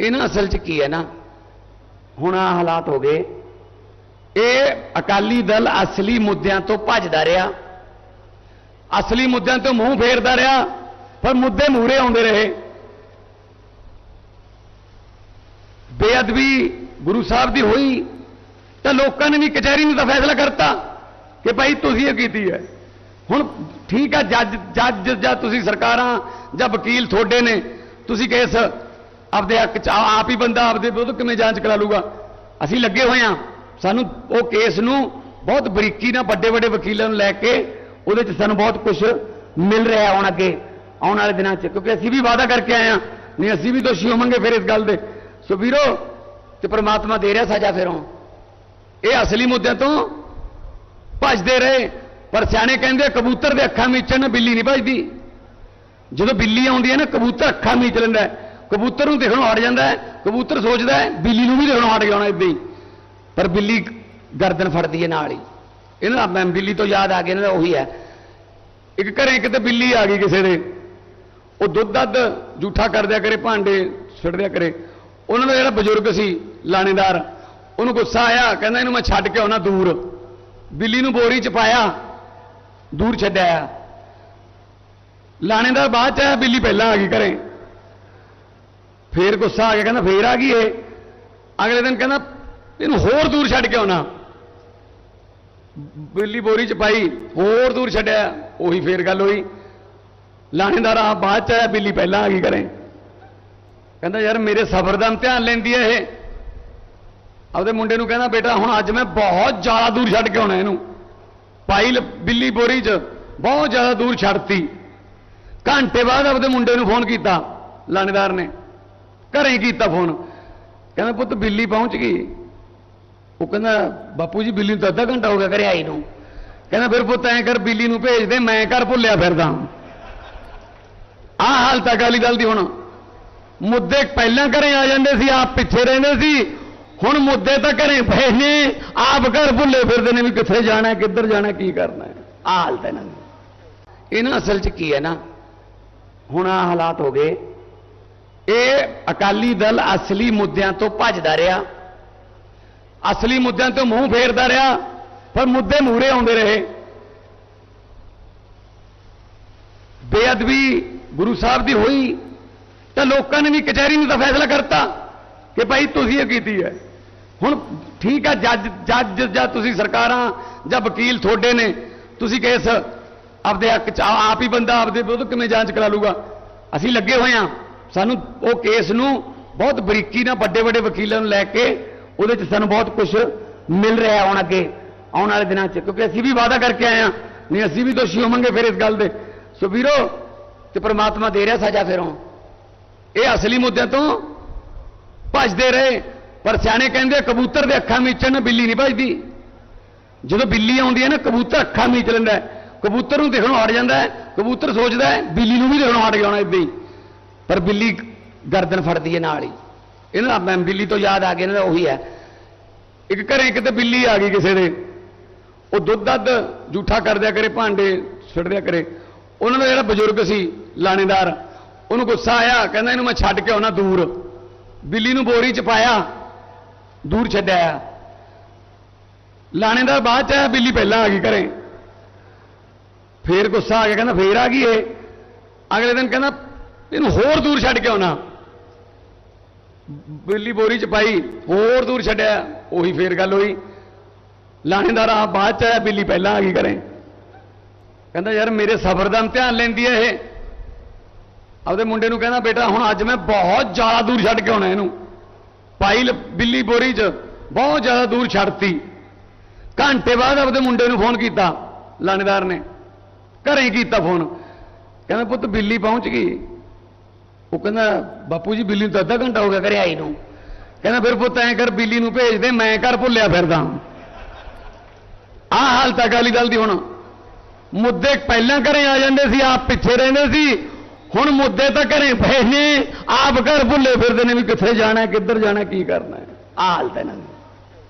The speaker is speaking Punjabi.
ਇਹ ਨਾ ਅਸਲ 'ਚ ਕੀ ਹੈ ਨਾ? ਹੁਣ ਆ ਹਾਲਾਤ ਹੋ ਗਏ। ਇਹ ਅਕਾਲੀ ਦਲ ਅਸਲੀ ਮੁੱਦਿਆਂ ਤੋਂ ਭੱਜਦਾ ਰਿਹਾ। ਅਸਲੀ ਮੁੱਦਿਆਂ ਤੋਂ ਮੂੰਹ ਫੇਰਦਾ ਰਿਹਾ, ਪਰ ਮੁੱਦੇ ਮੂਰੇ ਆਉਂਦੇ ਰਹੇ। ਬੇਅਦਬੀ ਗੁਰੂ ਸਾਹਿਬ ਦੀ ਹੋਈ ਤਾਂ ਲੋਕਾਂ ਨੇ ਵੀ ਕਚਹਿਰੀ ਨੂੰ ਤਾਂ ਫੈਸਲਾ ਕਰਤਾ ਕਿ ਭਾਈ ਤੁਸੀਂ ਇਹ ਕੀਤੀ ਹੈ। ਹੁਣ ਠੀਕ ਆ, ਜੱਜ ਜੱਜ ਜਾਂ ਤੁਸੀਂ ਸਰਕਾਰਾਂ ਜਾਂ ਵਕੀਲ ਤੁਹਾਡੇ ਨੇ, ਤੁਸੀਂ ਕੇਸ ਆਪਦੇ ਹੱਕ ਚ ਆਪ ਹੀ ਬੰਦਾ ਆਪਦੇ ਵਿਰੁੱਧ ਕਿਵੇਂ ਜਾਂਚ ਕਰਾ ਲੂਗਾ? ਅਸੀਂ ਲੱਗੇ ਹੋਏ ਹਾਂ। ਸਾਨੂੰ ਉਹ ਕੇਸ ਨੂੰ ਬਹੁਤ ਬਰੀਕੀ ਨਾਲ ਵੱਡੇ ਵੱਡੇ ਵਕੀਲਾਂ ਨੂੰ ਲੈ ਕੇ ਉਹਦੇ ਚ ਸਾਨੂੰ ਬਹੁਤ ਕੁਝ ਮਿਲ ਰਿਹਾ ਹੁਣ ਅੱਗੇ, ਆਉਣ ਵਾਲੇ ਦਿਨਾਂ ਚ। ਕਿਉਂਕਿ ਅਸੀਂ ਵੀ ਵਾਅਦਾ ਕਰਕੇ ਆਏ ਹਾਂ। ਨਹੀਂ, ਅਸੀਂ ਵੀ ਦੋਸ਼ੀ ਹੋਵਾਂਗੇ ਫਿਰ ਇਸ ਗੱਲ ਦੇ। ਸੋ ਵੀਰੋ ਤੇ ਪ੍ਰਮਾਤਮਾ ਦੇ ਰਿਹਾ ਸਜ਼ਾ ਫਿਰੋਂ। ਇਹ ਅਸਲੀ ਮੁੱਦਿਆਂ ਤੋਂ ਭੱਜਦੇ ਰਹੇ। ਪਰ ਸਿਆਣੇ ਕਹਿੰਦੇ ਕਬੂਤਰ ਦੇ ਅੱਖਾਂ ਮੀਚਣ ਬਿੱਲੀ ਨਹੀਂ ਭੱਜਦੀ। ਜਦੋਂ ਬਿੱਲੀ ਆਉਂਦੀ ਹੈ ਨਾ, ਕਬੂਤਰ ਅੱਖਾਂ ਮੀਚ ਲੈਂਦਾ ਕਬੂਤਰ ਨੂੰ ਦੇਖਣੋਂ ਹਟ ਜਾਂਦਾ ਕਬੂਤਰ ਸੋਚਦਾ ਬਿੱਲੀ ਨੂੰ ਵੀ ਦੇਖਣੋਂ ਹਟ ਜਾਣਾ ਇੱਦਾਂ ਹੀ। ਪਰ ਬਿੱਲੀ ਗਰਦਨ ਫੜਦੀ ਹੈ ਨਾਲ ਹੀ। ਇਹਨਾਂ ਦਾ ਮੈਂ ਬਿੱਲੀ ਤੋਂ ਯਾਦ ਆ ਗਿਆ, ਇਹਨਾਂ ਦਾ ਉਹੀ ਹੈ। ਇੱਕ ਘਰੇ ਕਿਤੇ ਬਿੱਲੀ ਆ ਗਈ ਕਿਸੇ ਦੇ। ਉਹ ਦੁੱਧ ਦੱਧ ਜੂਠਾ ਕਰਦਿਆ ਕਰੇ, ਭਾਂਡੇ ਛੱਡ ਕਰੇ। ਉਹਨਾਂ ਦਾ ਜਿਹੜਾ ਬਜ਼ੁਰਗ ਸੀ, ਲਾਣੇਦਾਰ, ਉਹਨੂੰ ਗੁੱਸਾ ਆਇਆ, ਕਹਿੰਦਾ ਇਹਨੂੰ ਮੈਂ ਛੱਡ ਕੇ ਆਉਣਾ ਦੂਰ। ਬਿੱਲੀ ਨੂੰ ਬੋਰੀ ਚ ਪਾਇਆ, ਦੂਰ ਛੱਡਿਆ। ਲਾਣੇਦਾਰ ਬਾਅਦ ਚ ਆਇਆ, ਬਿੱਲੀ ਪਹਿਲਾਂ ਆ ਗਈ ਘਰੇ। ਫੇਰ ਗੁੱਸਾ ਆ ਗਿਆ, ਕਹਿੰਦਾ ਫੇਰ ਆ ਗਈ ਇਹ। ਅਗਲੇ ਦਿਨ ਕਹਿੰਦਾ, ਇਹਨੂੰ ਹੋਰ ਦੂਰ ਛੱਡ ਕੇ ਆਉਣਾ। ਬਿੱਲੀ ਬੋਰੀ ਚ ਪਾਈ, ਹੋਰ ਦੂਰ ਛੱਡਿਆ, ਉਹੀ ਫੇਰ ਗੱਲ ਹੋਈ। ਲਾਣੇਦਾਰ ਆ ਬਾਅਦ ਚ ਆਇਆ, ਬਿੱਲੀ ਪਹਿਲਾਂ ਆ ਗਈ ਕਰੇ ਕਹਿੰਦਾ, ਯਾਰ ਮੇਰੇ ਸਬਰ ਦਾ ਇਮਤਿਹਾਨ ਲੈਂਦੀ ਹੈ ਇਹ। ਆਪਦੇ ਮੁੰਡੇ ਨੂੰ ਕਹਿੰਦਾ, ਬੇਟਾ, ਹੁਣ ਅੱਜ ਮੈਂ ਬਹੁਤ ਜ਼ਿਆਦਾ ਦੂਰ ਛੱਡ ਕੇ ਆਉਣਾ ਇਹਨੂੰ। ਪਾਈ ਬਿੱਲੀ ਬੋਰੀ 'ਚ ਬਹੁਤ ਜ਼ਿਆਦਾ ਦੂਰ ਛੱਡਤੀ। ਘੰਟੇ ਬਾਅਦ ਆਪਦੇ ਮੁੰਡੇ ਨੂੰ ਫੋਨ ਕੀਤਾ, ਲਾਣੇਦਾਰ ਨੇ। ਘਰੇ ਕੀਤਾ ਫੋਨ। ਕਹਿੰਦਾ, ਪੁੱਤ, ਬਿੱਲੀ ਪਹੁੰਚ ਗਈ। ਉਹ ਕਹਿੰਦਾ, ਬਾਪੂ ਜੀ, ਬਿੱਲੀ ਨੂੰ ਤਾਂ ਅੱਧਾ ਘੰਟਾ ਹੋ ਗਿਆ ਘਰੇ ਆਈ ਨੂੰ। ਕਹਿੰਦਾ, ਫਿਰ ਪੁੱਤ, ਐਂ ਕਰ, ਬਿੱਲੀ ਨੂੰ ਭੇਜ ਦੇ, ਮੈਂ ਘਰ ਭੁੱਲਿਆ ਫਿਰਦਾ ਆਹ ਹਾਲਤ ਅਕਾਲੀ ਦਲ ਦੀ ਹੁਣ। ਮੁੱਦੇ ਪਹਿਲਾਂ ਘਰੇ ਆ ਜਾਂਦੇ ਸੀ, ਆਪ ਪਿੱਛੇ ਰਹਿੰਦੇ ਸੀ। ਹੁਣ ਮੁੱਦੇ ਤਾਂ ਘਰੇ ਪਏ ਨੇ, ਆਪ ਘਰ ਭੁੱਲੇ ਫਿਰਦੇ ਨੇ ਵੀ ਕਿੱਥੇ ਜਾਣਾ, ਕਿੱਧਰ ਜਾਣਾ, ਕੀ ਕਰਨਾ ਹੈ। ਆਹ ਹਾਲਤ ਹੈ ਇਹਨਾਂ ਦੀ। ਇਹ ਨਾ ਅਸਲ 'ਚ ਕੀ ਹੈ ਨਾ? ਹੁਣ ਆਹ ਹਾਲਾਤ ਹੋ ਗਏ। ਇਹ ਅਕਾਲੀ ਦਲ ਅਸਲੀ ਮੁੱਦਿਆਂ ਤੋਂ ਭੱਜਦਾ ਰਿਹਾ। ਅਸਲੀ ਮੁੱਦਿਆਂ ਤੋਂ ਮੂੰਹ ਫੇਰਦਾ ਰਿਹਾ, ਪਰ ਮੁੱਦੇ ਮੂਰੇ ਆਉਂਦੇ ਰਹੇ। ਬੇਅਦਬੀ ਗੁਰੂ ਸਾਹਿਬ ਦੀ ਹੋਈ ਤਾਂ ਲੋਕਾਂ ਨੇ ਵੀ ਕਚਹਿਰੀ ਨੂੰ ਤਾਂ ਫੈਸਲਾ ਕਰਤਾ ਕਿ ਭਾਈ ਤੁਸੀਂ ਇਹ ਕੀਤੀ ਹੈ। ਹੁਣ ਠੀਕ ਆ, ਜੱਜ ਜੱਜ ਜਾਂ ਤੁਸੀਂ ਸਰਕਾਰਾਂ ਜਾਂ ਵਕੀਲ ਤੁਹਾਡੇ ਨੇ, ਤੁਸੀਂ ਕੇਸ ਆਪਦੇ ਹੱਕ ਚ ਆਪ ਹੀ ਬੰਦਾ ਆਪਦੇ ਵਿਰੁੱਧ ਕਿਵੇਂ ਜਾਂਚ ਕਰਾ ਲੂਗਾ ਅਸੀਂ ਲੱਗੇ ਹੋਏ ਹਾਂ। ਸਾਨੂੰ ਉਹ ਕੇਸ ਨੂੰ ਬਹੁਤ ਬਰੀਕੀ ਨਾਲ ਵੱਡੇ ਵੱਡੇ ਵਕੀਲਾਂ ਨੂੰ ਲੈ ਕੇ ਉਹਦੇ ਚ ਸਾਨੂੰ ਬਹੁਤ ਕੁਝ ਮਿਲ ਰਿਹਾ ਆਉਣ ਅੱਗੇ, ਆਉਣ ਵਾਲੇ ਦਿਨਾਂ ਚ। ਕਿਉਂਕਿ ਅਸੀਂ ਵੀ ਵਾਅਦਾ ਕਰਕੇ ਆਏ ਹਾਂ। ਨਹੀਂ, ਅਸੀਂ ਵੀ ਦੋਸ਼ੀ ਹੋਵਾਂਗੇ ਫਿਰ ਇਸ ਗੱਲ ਦੇ। ਸੋ ਵੀਰੋ, ਤੇ ਪ੍ਰਮਾਤਮਾ ਦੇ ਰਿਹਾ ਸਜ਼ਾ ਫਿਰੋਂ। ਇਹ ਅਸਲੀ ਮੁੱਦਿਆਂ ਤੋਂ ਭੱਜਦੇ ਰਹੇ। ਪਰ ਸਿਆਣੇ ਕਹਿੰਦੇ ਕਬੂਤਰ ਦੇ ਅੱਖਾਂ ਮੀਚਣ ਬਿੱਲੀ ਨਹੀਂ ਭੱਜਦੀ। ਜਦੋਂ ਬਿੱਲੀ ਆਉਂਦੀ ਹੈ ਨਾ, ਕਬੂਤਰ ਅੱਖਾਂ ਮੀਚ ਲੈਂਦਾ ਕਬੂਤਰ ਨੂੰ ਦੇਖਣੋਂ ਹਟ ਜਾਂਦਾ ਕਬੂਤਰ ਸੋਚਦਾ ਬਿੱਲੀ ਨੂੰ ਵੀ ਦੇਖਣੋਂ ਹਟ ਜਾਣਾ ਇਦਾਂ ਹੀ। ਪਰ ਬਿੱਲੀ ਗਰਦਨ ਫੜਦੀ ਹੈ ਨਾਲ ਹੀ। ਇਹਨਾਂ ਦਾ ਮੈਂ ਬਿੱਲੀ ਤੋਂ ਯਾਦ ਆ ਗਿਆ, ਇਹਨਾਂ ਦਾ ਉਹੀ ਹੈ। ਇੱਕ ਘਰੇ ਕਿਤੇ ਬਿੱਲੀ ਆ ਗਈ ਕਿਸੇ ਦੇ। ਉਹ ਦੁੱਧ ਦੱਧ ਜੂਠਾ ਕਰ ਦਿਆ ਕਰੇ, ਭਾਂਡੇ ਛੱਡ ਦਿਆ ਕਰੇ। ਉਹਨਾਂ ਦਾ ਜਿਹੜਾ ਬਜ਼ੁਰਗ ਸੀ, ਲਾਣੇਦਾਰ, ਉਹਨੂੰ ਗੁੱਸਾ ਆਇਆ, ਕਹਿੰਦਾ ਇਹਨੂੰ ਮੈਂ ਛੱਡ ਕੇ ਆਉਣਾ ਦੂਰ। ਬਿੱਲੀ ਨੂੰ ਬੋਰੀ ਚ ਪਾਇਆ, ਦੂਰ ਛੱਡਿਆ। ਲਾਣੇਦਾਰ ਬਾਅਦ ਚ ਆਇਆ, ਬਿੱਲੀ ਪਹਿਲਾਂ ਆ ਗਈ ਘਰੇ। ਫੇਰ ਗੁੱਸਾ ਆ ਗਿਆ, ਕਹਿੰਦਾ ਫੇਰ ਆ ਗਈ ਇਹ। ਅਗਲੇ ਦਿਨ ਕਹਿੰਦਾ ਇਹਨੂੰ ਹੋਰ ਦੂਰ ਛੱਡ ਕੇ ਆਉਣਾ। ਬਿੱਲੀ ਬੋਰੀ ਚ ਪਾਈ, ਹੋਰ ਦੂਰ ਛੱਡਿਆ, ਉਹੀ ਫੇਰ ਗੱਲ ਹੋਈ। ਲਾਣੇਦਾਰ ਆ ਬਾਅਦ ਚ ਆਇਆ, ਬਿੱਲੀ ਪਹਿਲਾਂ ਆ ਗਈ ਕਰੇ ਕਹਿੰਦਾ, ਯਾਰ, ਮੇਰੇ ਸਬਰ ਦਾ ਇਮਤਿਹਾਨ ਲੈਂਦੀ ਹੈ ਇਹ। ਆਪਦੇ ਮੁੰਡੇ ਨੂੰ ਕਹਿੰਦਾ, ਬੇਟਾ, ਹੁਣ ਅੱਜ ਮੈਂ ਬਹੁਤ ਜ਼ਿਆਦਾ ਦੂਰ ਛੱਡ ਕੇ ਆਉਣਾ ਇਹਨੂੰ। ਪਾਈ ਬਿੱਲੀ ਬੋਰੀ 'ਚ ਬਹੁਤ ਜ਼ਿਆਦਾ ਦੂਰ ਛੱਡਤੀ। ਘੰਟੇ ਬਾਅਦ ਆਪਦੇ ਮੁੰਡੇ ਨੂੰ ਫੋਨ ਕੀਤਾ, ਲਾਣੇਦਾਰ ਨੇ। ਘਰੇ ਹੀ ਕੀਤਾ ਫੋਨ। ਕਹਿੰਦਾ, ਪੁੱਤ, ਬਿੱਲੀ ਪਹੁੰਚ ਗਈ। ਉਹ ਕਹਿੰਦਾ, ਬਾਪੂ ਜੀ, ਬਿੱਲੀ ਨੂੰ ਤਾਂ ਅੱਧਾ ਘੰਟਾ ਹੋ ਗਿਆ ਘਰੇ ਆਈ ਨੂੰ। ਕਹਿੰਦਾ, ਫਿਰ ਪੁੱਤ ਐਂ ਕਰ, ਬਿੱਲੀ ਨੂੰ ਭੇਜ ਦੇ, ਮੈਂ ਘਰ ਭੁੱਲਿਆ ਫਿਰਦਾ। ਆਹ ਹਾਲਤ ਤਾਂ ਅਕਾਲੀ ਦਲ ਦੀ ਹੁਣ। ਮੁੱਦੇ ਪਹਿਲਾਂ ਘਰੇ ਆ ਜਾਂਦੇ ਸੀ, ਆਪ ਪਿੱਛੇ ਰਹਿੰਦੇ ਸੀ। ਹੁਣ ਮੁੱਦੇ ਤਾਂ ਘਰੇ ਪਏ ਨੇ, ਆਪ ਘਰ ਭੁੱਲੇ ਫਿਰਦੇ ਨੇ ਵੀ ਕਿੱਥੇ ਜਾਣਾ, ਕਿੱਧਰ ਜਾਣਾ, ਕੀ ਕਰਨਾ। ਹੈ ਆਹ ਹਾਲਤ ਹੈ ਇਹਨਾਂ ਦੀ।